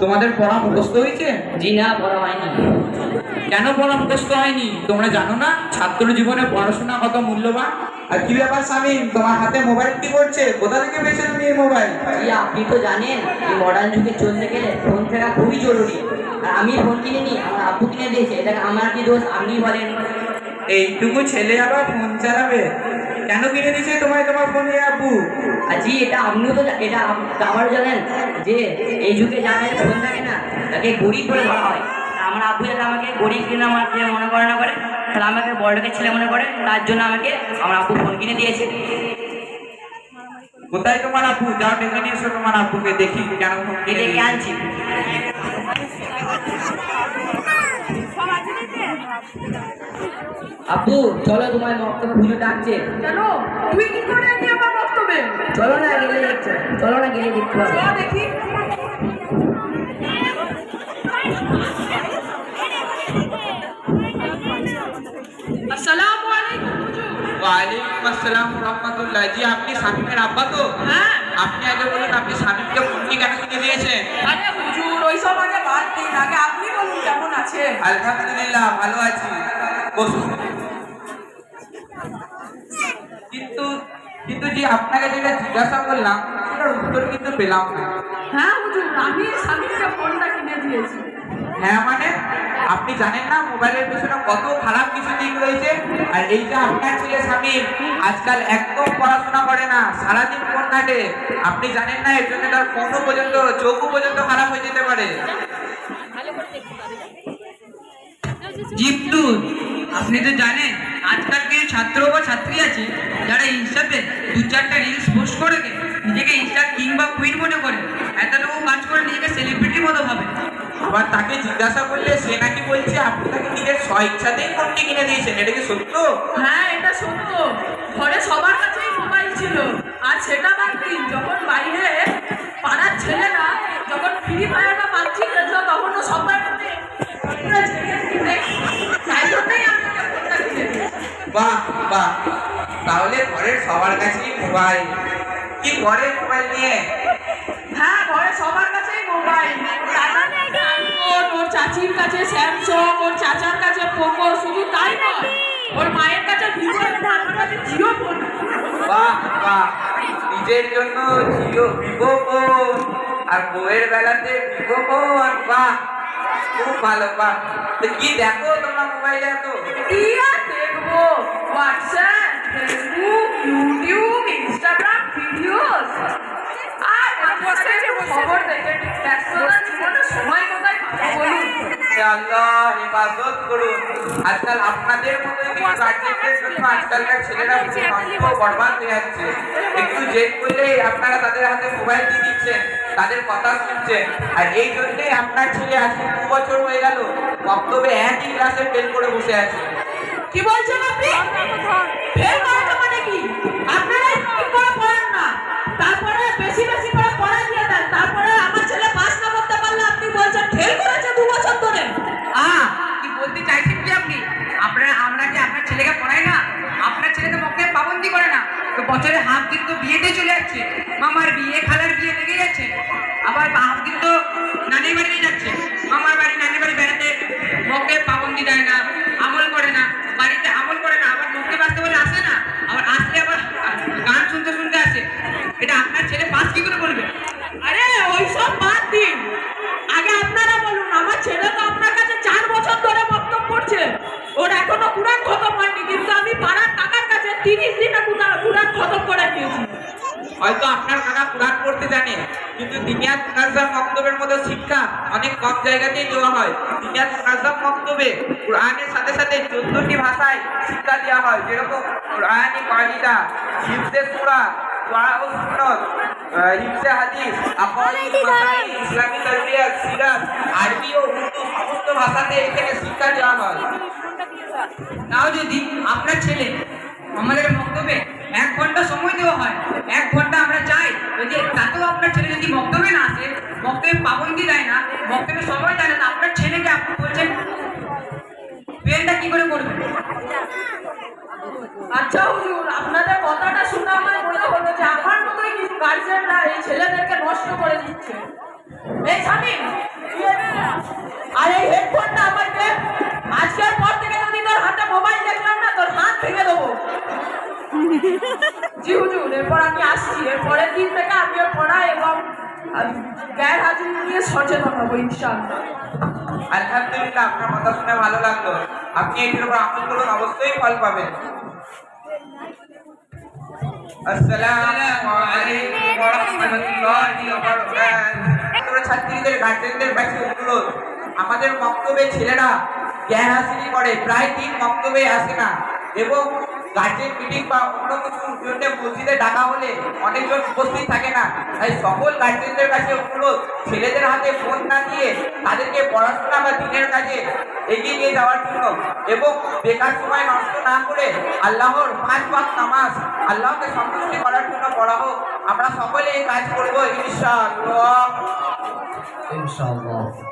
তোমাদের পড়া মুখস্থ হয়েছে? জি না পড়া হয়নি। কেন পড়া মুখস্থ হয়নি? তোমরা জানো না ছাত্র জীবনে পড়াশোনা কত মূল্যবান? আর কি ব্যাপার শামিম তোমার হাতে মোবাইল কি করছে কোথা থেকে পেয়েছ তুমি এই মোবাইল আপনি তো জানেন এই মডার্ন যুগে চলতে গেলে ফোন থাকা খুবই জরুরি। আর আমি ফোন কিনে নি আমার আব্বু কিনে দিয়েছে এটা আমার কি দোষ? আপনি বলেন। এইটুকু ছেলে আবার ফোন চালাবে? কেন কিনে দিয়েছে তোমায় তোমার ফোন এ আব্বু? আর জি এটা আপনিও তো এটা আপ- আমারও জানেন যে এই যুগে যাদের ফোন থাকে না তাকে গরিব বলে ধরা হয়। আমার আব্বু যাতে আমাকে গরিব কিনে আমার যে মনে করে না করে তাহলে আমাকে বড়লোকের ছেলে মনে করে তার জন্য আমাকে আমার আব্বু ফোন কিনে দিয়েছে। কোথায় তোমার আব্বু? যাও ডেকে নিয়ে এসো তোমার আব্বুকে দেখি কেন ফোন কিনে দেখে আনছি। আব্বু চলো তোমার বক্তব্য পুজো ডাকছে। কেন? তুই কি করে আমার বক্তব্যে চলো না গেলে দেখছ চলো না গেলে দেখতে দেখি। আসসালামু আলাইকুম ওয়ালাইকুম আসসালাম রহমতুল্লাহ। জি আপনি শামিমের আব্বা তো? হ্যাঁ। আপনি আগে বলুন আপনি ফোনটি কেন কিনে দিয়েছেন? আরে হুজুর ওইসব আগে বাদ দিন। আগে আলহামদুলিল্লাহ ভালো আছি। বসুন। কিন্তু কিন্তু জি আপনাকে যেটা জিজ্ঞাসা করলাম সেটার উত্তর কিন্তু পেলাম না। হ্যাঁ হুজুর আমি স্বামীকে ফোনটা কিনে দিয়েছি। হ্যাঁ মানে আপনি জানেন না মোবাইলের পিছনে কত খারাপ কিছু দিক রয়েছে আর এইটা আপনার ছেলে স্বামী আজকাল একদম পড়াশোনা করে না সারাদিন ফোন ঘাটে। আপনি জানেন না এর জন্য তার ফোনও পর্যন্ত চোখও পর্যন্ত খারাপ হয়ে যেতে পারে। জিপ্তু আপনি তো জানেন আজকাল কিছু ছাত্র বা ছাত্রী আছে যারা ইনস্টাতে দু চারটা রিলস পোস্ট করে নিজেকে ইনস্টা কিং বা কুইন মনে করে এতটুকু কাজ করে নিজেকে সেলিব্রিটি মতো ভাবে। আবার তাকে জিজ্ঞাসা করলে সে নাকি বলছে আপনি তাকে নিজের স্ব ইচ্ছাতেই ফোনটি কিনে দিয়েছেন এটা কি সত্য? হ্যাঁ এটা সত্য। ঘরে সবার কাছেই মোবাইল ছিল আর সেটা বাদ দিন যখন বাইরে বাহ বাহ। তাহলে ঘরের সবার কাছেই মোবাইল কি করে মোবাইল নিয়ে? হ্যাঁ ঘরে সবার কাছেই মোবাইল ওর চাচির কাছে স্যামসং ওর চাচার কাছে পোকো শুধু তাই নয় ওর মায়ের কাছে ভিভো আমার কাছে জিও ফোন বাহ বাহ। নিজের জন্য জিও ভিভো ফোন আর বউয়ের বেলাতে ভিভো ফোন বাহ। খুব ভালো বা তো কি দেখো তোমরা মোবাইলে এত? কি আর দেখব? WhatsApp Facebook YouTube Instagram videos আর খবর দেখে ব্যস্ততার জীবনে সময় কোথায় পাবো বলুন হে আল্লাহ হেফাজত করুন। আজকাল আপনাদের মতো গার্জেনদের জন্য আজকালকার ছেলেরা পুরো নষ্ট ও বরবাদ হয়ে যাচ্ছে। একটু জেদ করলেই আপনারা তাদের হাতে মোবাইল দিয়ে দিচ্ছেন তাদের কথা শুনছেন। আর এই জন্যই আপনার ছেলে আজকে দু বছর হয়ে গেল বক্তব্যে একই ক্লাসে ফেল করে বসে আছে। কি বলছেন আপনি? ফেল করাটা মানে কি? হয়তো আপনার কাকা কোরআন পড়তে জানে, কিন্তু দিনিয়াত মুনাজ্জাম মক্তবের মতো শিক্ষা অনেক কম জায়গাতেই দেওয়া হয়। দিনিয়াত মুনাজ্জাম মক্তবে কোরআনের সাথে সাথে চোদ্দটি ভাষায় শিক্ষা দেওয়া হয়, যেরকম কোরআনি কালিদা হিফজে সূরা ইসলামী ও ভাষাতে এখানে শিক্ষা দেওয়া হয়। যদি আপনার ছেলে আমাদের বক্তব্যে এক ঘণ্টা সময় দেওয়া হয়। এক ঘণ্টা আমরা চাই যদি তাতেও আপনার ছেলে যদি বক্তব্যে না আসে বক্তব্যে পাবন্দি দেয় না বক্তব্যে সময় দেয় না আপনার ছেলেকে আপনি বলছেন, পেনটা কি করে করবে আচ্ছা হুজুর, আপনাদের কথাটা শুনে আমার মনে হলো যে আমার মতোই কিছু গার্জেনরা এই ছেলেদেরকে নষ্ট করে দিচ্ছে। আর এই হেডফোনটা এরপর আমি আসছি। এর পরের দিন থেকে আমি পড়া এবং হাজির নিয়ে সচেতন হব আলহামদুলিল্লাহ, আপনার কথা শুনে ভালো লাগল। আপনি এটির উপর আমল করুন, অবশ্যই ফল পাবেন। আমাদের বক্তব্যে ছেলেরা জ্ঞান হাসিল করে, প্রায় দিন বক্তব্যে আসে না। এবং গার্জেন মিটিং বা অন্য কিছুর জন্য মসজিদে ডাকা হলে অনেকজন উপস্থিত থাকে না। তাই সকল গার্জেনদের কাছে অনুরোধ, ছেলেদের হাতে ফোন না দিয়ে তাদেরকে পড়াশোনা বা দিনের কাজে এগিয়ে নিয়ে যাওয়ার জন্য এবং বেকার সময় নষ্ট না করে আল্লাহর পাঁচ পাঁচ নামাজ আল্লাহকে সন্তুষ্টি করার জন্য পড়া হোক। আমরা সকলে এই কাজ করব, ইনশাআল্লাহ। ইনশাআল্লাহ।